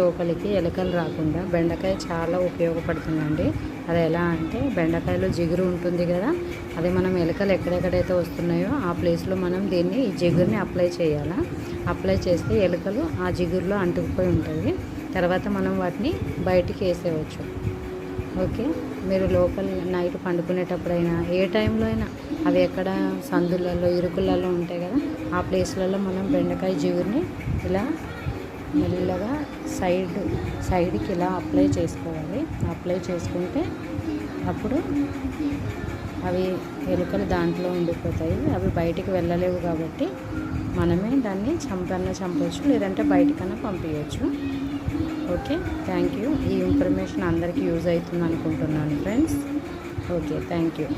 లోపలికి ఎలుకలు రాకుండా బెండకాయ చాలా ఉపయోగపడుతుందండి. అది ఎలా అంటే బెండకాయలో జిగురు ఉంటుంది కదా అది మనం ఎలుకలు ఎక్కడెక్కడైతే వస్తున్నాయో ఆ ప్లేస్లో మనం దీన్ని ఈ జిగురుని అప్లై చేయాలా? అప్లై చేస్తే ఎలుకలు ఆ జిగురులో అంటుకుపోయి ఉంటుంది తర్వాత మనం వాటిని బయటికి వేసేయవచ్చు ఓకే? మీరు లోపల నైట్ పండుకునేటప్పుడైనా ఏ టైంలో అయినా అవి ఎక్కడ సందులలో ఇరుకులలో ఉంటాయి కదా ఆ ప్లేస్లలో మనం బెండకాయ జిగురిని ఇలా మెల్లగా సైడ్ సైడ్కి ఇలా అప్లై చేసుకోవాలి. అప్లై చేసుకుంటే అప్పుడు అవి ఎలుకలు దాంట్లో ఉండిపోతాయి. అవి బయటికి వెళ్ళలేవు కాబట్టి మనమే దాన్ని చంపన్నా చంపవచ్చు లేదంటే బయటికన్నా పంపించవచ్చు ఓకే? Thank you. ఈ ఇన్ఫర్మేషన్ అందరికీ యూజ్ అవుతుంది అనుకుంటున్నాను ఫ్రెండ్స్. Okay thank you.